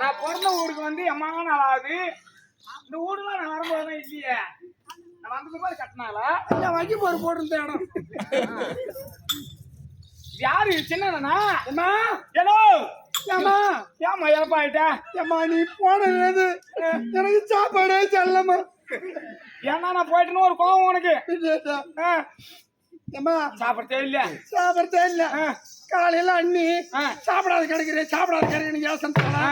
நான் பிறந்த ஊருக்கு வந்து எம்மா நாள் ஆகுது. இந்த ஊருலாம் நான் வர கட்டினால இந்த வகி போர் போட்டிருந்த இடம். யாரு? சின்னண்ணா அம்மா ஏலோ! ஏம்மா? ஏமா இழப்பாயிட்ட ஏம்மா நீ போனது எனக்கு சாப்பாடே செல்லம்மா ஏன்னா நான் போயிட்டுன்னு ஒரு கோவம் உனக்கு. ஆ, ஏம்மா சாப்பிடத்தே இல்ல. சாப்பிடத்தே இல்ல. காலையில அண்ணி. சாப்பிடாத கிடைக்கிறேன் சாப்பிடாத கிடைக்கிறேன் யோசனை ஆ.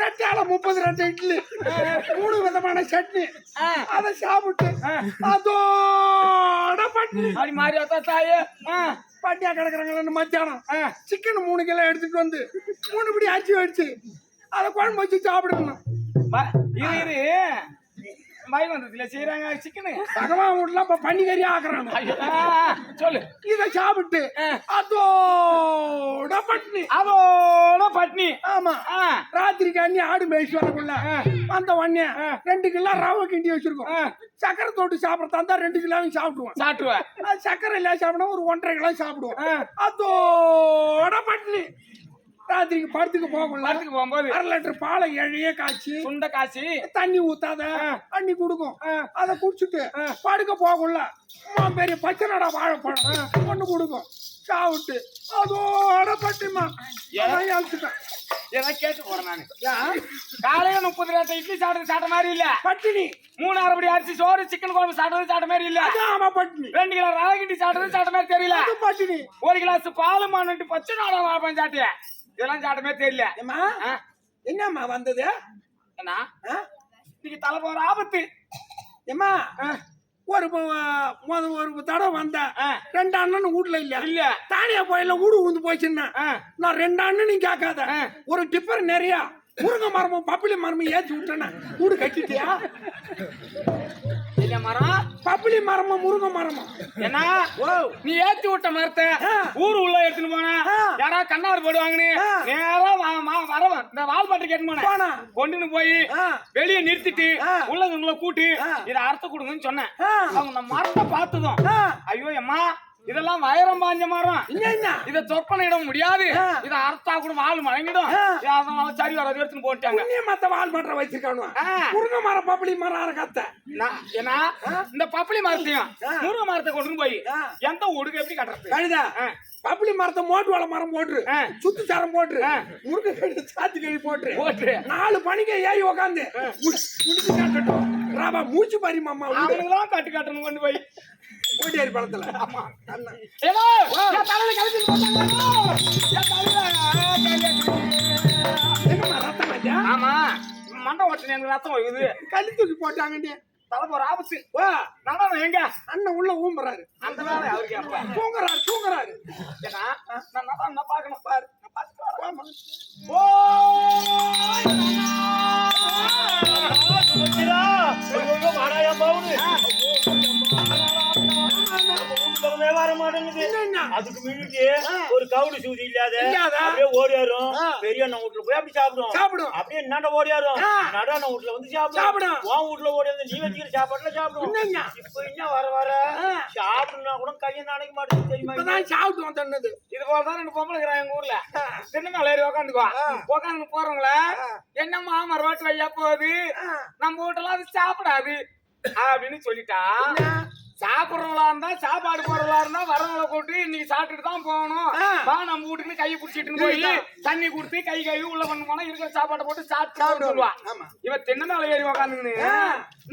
ரெட்டால முப்பது ரெண்டு இட்லி. மூணு விதமான சட்னி. அதை சாப்பிட்டு அதோட பட்னி அப்படி மாறி வந்தா தாயே? பட்டியா கிடக்குறாங்களேன்னு மத்தியானம். சிக்கன் மூணு கிலோ எடுத்துட்டு வந்து மூணு பிடி அரிசி வச்சு அதை குழம்பு வச்சு சாப்பிடணும் இரு இரு. வாய் வந்ததுல செய்யறாங்க சிக்கனு. பகவான் வீட்டுல இப்ப பன்னிக்கறி ஆக்குறாங்க. சொல்லு. இதை சாப்பிட்டு. அதோட பட்னி. அதோட பட்னி. ஆமா. ராத்திரிக்கு அண்ணி ஆடு மேய்ச்சி வரக்குள்ள அந்த உடனே ரெண்டு கிலோ ரவை கிண்டி வச்சிருக்கோம். சக்கரை தொட்டு சாப்பிடறதா இருந்தா ரெண்டு கிலோவும் சாப்பிடுவோம். சாப்பிட்டுவேன் அது சக்கரை இல்ல சாப்பிடணும் ஒரு ஒன்றரை கிலோ சாப்பிடுவோம். அதோட பட்னி. ராத்திரிக்கு படத்துக்கு போகல படத்துக்கு போகும்போது அரை லிட்டர் பாலை எழையே காய்ச்சி சுண்ட காசி தண்ணி ஊத்தாத அண்ணி கொடுக்கும். அதை குடிச்சிட்டு படுக்க போகல பெரிய பச்சை நடா வாழைப்பழம் ஒண்ணு கொடுக்கும். சாப்பிட்டு அதோட பட்டிமா அழுத்துட்டேன் ஏதோ கேட்டு போறேன் நானு. காலையில முப்பது இட்லி சாப்பிட்டது சாப்பிட்ட மாதிரி இல்ல. பட்டினி. மூணு அரிசி சோறு சிக்கன் குழம்பு சாப்பிட்டது சாப்பிட்ட மாதிரி இல்ல. ஆமா பட்டினி. ரெண்டு கிலோ ரவை கிண்டி சாப்பிட்டது சாப்பிட்ட மாதிரி தெரியல. பட்டினி. ஒரு கிளாஸ் பால் மாட்டு பச்சை நாடா வாழைப்பழம் சாப்பிட்டேன் இதெல்லாம் சாப்பிட்ட மாதிரி தெரியல. ஏம்மா? ஆ, என்னம்மா வந்தது? என்ன ஆ? இன்னைக்கு தலை போற ஆபத்து. ஏம்மா? ஆ, ஒரு ஒரு தடவை வந்தேன். ரெண்டு அண்ணன் வீட்ல இல்ல. இல்ல. தானியா போயில ஊடு ஊந்து போச்சுன்னா நான் ரெண்டு அண்ணன் நீ கேட்காத. ஒரு டிப்பர் நிறைய. முருங்கை மரமும் பப்பிளி மரமும் ஏத்தி விட்டேன்னா வீடு கட்டிட்டியா? என்ன மரம் பப்பிளி மரமும் முருங்கை மரமும் என்ன ஓ நீ ஏத்தி விட்ட மரத்தை. ஊரு உள்ள எடுத்துன்னு போனா. யாரா கண்ணாறு போடுவாங்கன்னு. நேரா வரவன் இந்த வால் பாட்டு கேட்டு போனா கொண்டுன்னு போய். வெளியே நிறுத்திட்டு ஆ. உள்ள உங்களை கூட்டி. இதை அறுத்து கொடுங்கன்னு சொன்னேன். அவங்க மரத்தை பார்த்ததும். ஐயோ அம்மா இதெல்லாம் வைரம் பாஞ்ச மரம் இதை சொற்பனை இட முடியாது. இதை அறுத்தா கூட வால் மழங்கிடும். அதனால சரி வர எடுத்துன்னு போட்டாங்க புண்ணிய மத்த வால் பண்ற வச்சிருக்கானு. முருங்கை மரம் பப்பிளி மரம் அரை கத்த. நான் ஏன்னா இந்த பப்பளி மரத்தையும். முருங்கை மரத்தை கொண்டு போய். எந்த ஊடுக்கு எப்படி கட்டுறது? கழுதா. ஆ. பப்பிளி மரத்தை மோட்டு வாழை மரம் போட்டுரு. சுத்து சாரம் போட்டுரு. முருங்கை கழி சாத்தி கழி போட்டுரு போட்டு நாலு பணிக்கு ஏறி உக்காந்து முடிச்சு காட்டட்டும் ராபா மூச்சு பாரி மாமா கட்டு கட்டணும் கொண்டு போய். ஓட்டியாரி பழத்துல ஆமா ஆமா. மண்டை ஓட்டுன எனக்கு ரத்தம் வருது கழி தூக்கி போட்டாங்க தலை போற ஆபத்து. வா. நல்லா எங்க? அண்ணன் உள்ள ஊம்புறாரு. அந்த வேலை அவருக்கு அப்ப தூங்குறாரு தூங்குறாரு. ஏன்னா நான் என்ன பார்க்கணும் பாரு. நான் பார்த்துட்டு. ஓ! அதுக்கு முன்னுக்கு ஒரு கவுடு சூதி இல்லாத. அப்படியே ஓடியாரும். பெரிய அண்ணன் வீட்டுல போய் அப்படி சாப்பிடும். சாப்பிடும். அப்படியே நட ஓடியாரும். நட அண்ணன் வீட்டுல வந்து சாப்பிடும். சாப்பிடும். உன் வீட்டுல ஓடியாந்து நீ வச்சுக்கிற சாப்பாட்டுல சாப்பிடும்? இப்ப இன்னும் வர வர? ஆ. சாப்பிடுனா கூட கையை நினைக்க மாட்டேங்குது தெரியுமா? இப்பதான் சாப்பிட்டு வந்தது இது போல தான் ரெண்டு பொம்பளை இருக்கிறாங்க எங்க ஊர்ல. சின்ன ஏறி உக்காந்துக்குவா உக்காந்து போறவங்கள என்னம்மா மறுவாட்டு வையா போகுது? நம்ம வீட்டெல்லாம் அது சாப்பிடாது. அப்படின்னு சொல்லிட்டா. சாப்பிடுறவங்களா இருந்தா சாப்பாடு போறவங்களா இருந்தா வரவங்கள கூட்டி இன்னைக்கு சாப்பிட்டுட்டு தான் போகணும். வா நம்ம வீட்டுக்கு கையை பிடிச்சிட்டு போய் தண்ணி கொடுத்து கை கழுவி உள்ள பண்ணு போனா இருக்கிற சாப்பாட்டை போட்டு சாப்பிட்டு சாப்பிடுவாங்க. சொல்லுவா. ஆமா. இவ தின்ன மேல ஏறி உக்காந்துன்னு.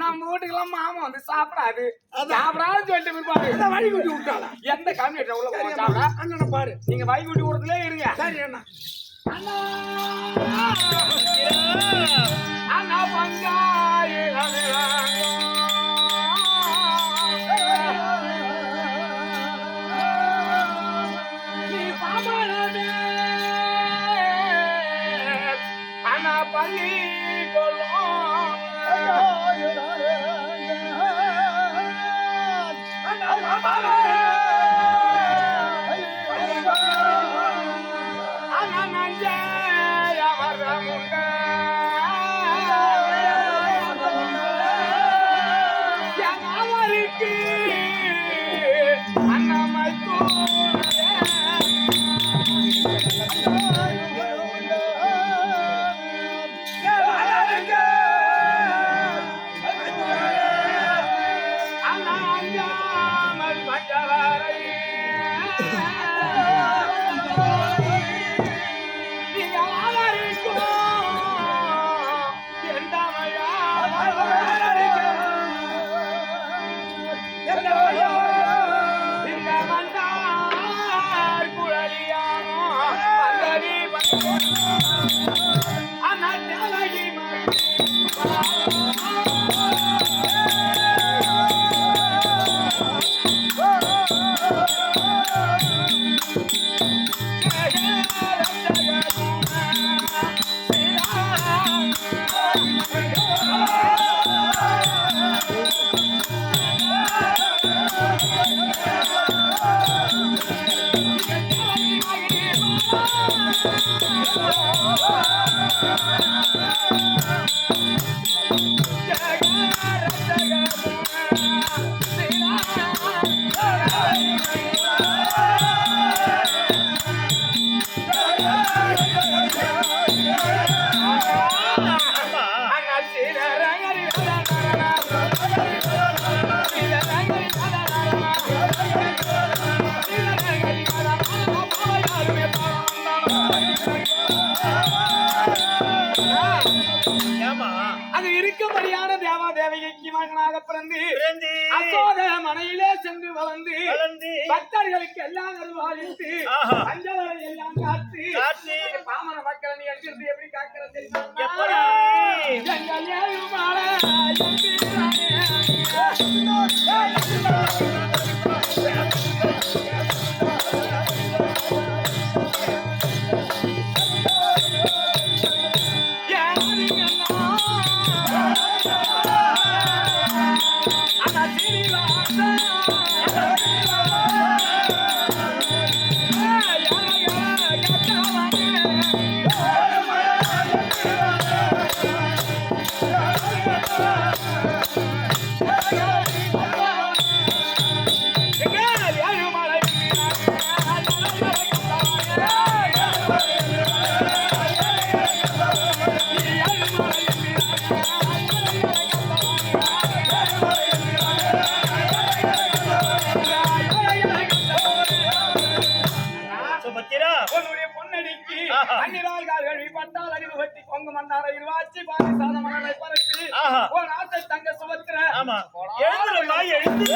நம்ம வீட்டுக்கு எல்லாம் மாமா வந்து சாப்பிடாது. சாப்பிடாதுன்னு சொல்லிட்டு பிற்பாடு அதான் வழி குட்டி விட்டாளா? எந்த கம்யூனிட்டி உள்ள சாப்பிட? அண்ணனை பாரு. நீங்க வைகுண்டி ஊரத்துலயே இருங்க. சரி அண்ணா. அண்ணா. Yeah. அது இருக்கும்படியான தேவா தேவகைக்கு மகனாக பிறந்து அசோத மனையிலே சென்று வளர்ந்து பக்தர்களுக்கு எல்லாம் அருள்வாளித்து ஆஹா. பஞ்சவரை எல்லாம் காத்து பாமர மக்களை நீ எங்கிருந்து எப்படி காக்கிற தெரியுமா? கொங்கு மந்தார இருவாச்சி பாதி சாத மகனை பரப்பி. உன் ஆசை தங்க சுபத்திர ஆமா. எழுந்துருமா எழுந்து.